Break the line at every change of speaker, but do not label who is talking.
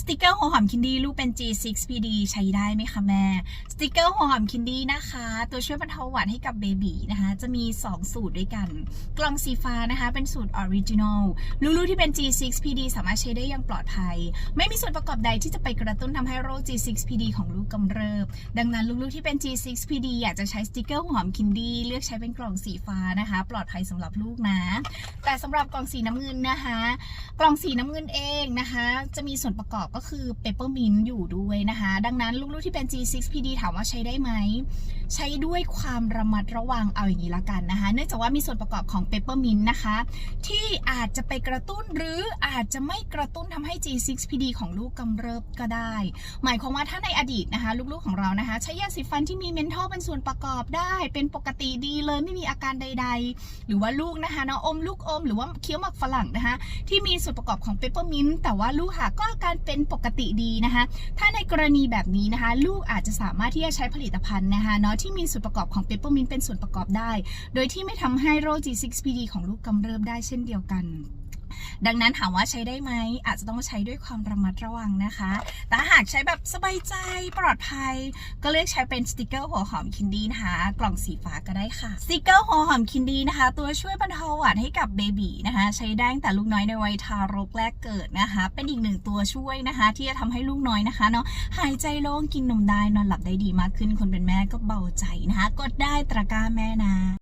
สติกเกอร์หัวหอมคินดี้ลูกเป็น G6 PD ใช้ได้ไหมคะแม่ สติกเกอร์หัวหอมคินดี้นะคะ ตัวช่วยบรรเทาหวัดให้กับเบบีนะคะ จะมี 2 สูตรด้วยกัน กล่องสีฟ้านะคะ เป็นสูตรออริจินอลลูกๆที่เป็น G6 PD สามารถใช้ได้อย่างปลอดภัย ไม่มีส่วนประกอบใดที่จะไปกระตุ้นทำให้โรค G6 PD ของลูกกำเริบ ดังนั้นลูกๆที่เป็น G6 PD อยากจะใช้สติกเกอร์หัวหอมคินดี้เลือกใช้เป็นกล่องสีฟ้านะคะ ปลอดภัยสำหรับลูกนะ แต่สำหรับกล่องสีน้ำเงินนะคะ กล่องสีน้ำเงินเองนะคะ จะมีส่วนประกอบก็คือเปปเปอร์มินอยู่ด้วยนะคะ ดังนั้นลูกๆที่เป็น G6 PD ถามว่าใช้ได้ไหม ใช้ด้วยความระมัดระวังเอาอย่างนี้ละกันนะคะ เนื่องจากว่ามีส่วนประกอบของเปปเปอร์มินนะคะ ที่อาจจะไปกระตุ้นหรืออาจจะไม่กระตุ้นทำให้ G6 PD ของลูกกำเริบก็ได้ หมายความว่าถ้าในอดีตนะคะ ลูกๆของเรานะคะ ใช้ยาสีฟันที่มีเมนทอลเป็นส่วนประกอบได้ เป็นปกติดีเลยไม่มีอาการใด ๆ หรือว่าลูกนะคะเนาะอมลูกอม หรือว่าเคี้ยวหมักฝรั่งนะคะที่มีส่วนประกอบของเปปเปอร์มินแต่ว่าลูกค่ะก็อาการเป็นปกติดีนะคะ ถ้าในกรณีแบบนี้นะคะ ลูกอาจจะสามารถที่จะใช้ผลิตภัณฑ์นะคะเนาะที่มีส่วนประกอบของเปปเปอร์มินเป็นส่วนประกอบได้ โดยที่ไม่ทำให้โรค G6PD ของลูกกำเริบได้เช่นเดียวกัน ดังนั้นถามว่าใช้ได้ไหมอาจจะต้องใช้ด้วยความระมัดระวังนะคะแต่หากใช้แบบสบายใจปลอดภัย ก็เลือกใช้เป็นสติกเกอร์หัวหอมคินดีนะคะกล่องสีฟ้าก็ได้ค่ะสติกเกอร์หัวหอมคินดีนะคะ ตัวช่วยบรรเทาหวัดให้กับเบบีนะคะใช้ได้แต่ลูกน้อยในวัยทารกแรกเกิดนะคะ เป็นอีกหนึ่งตัวช่วยนะคะ ที่จะทำให้ลูกน้อยนะคะเนาะหายใจโล่งกินนมได้นอนหลับได้ดีมากขึ้นคนเป็นแม่ก็เบาใจนะคะกดได้ตะกร้าแม่นะ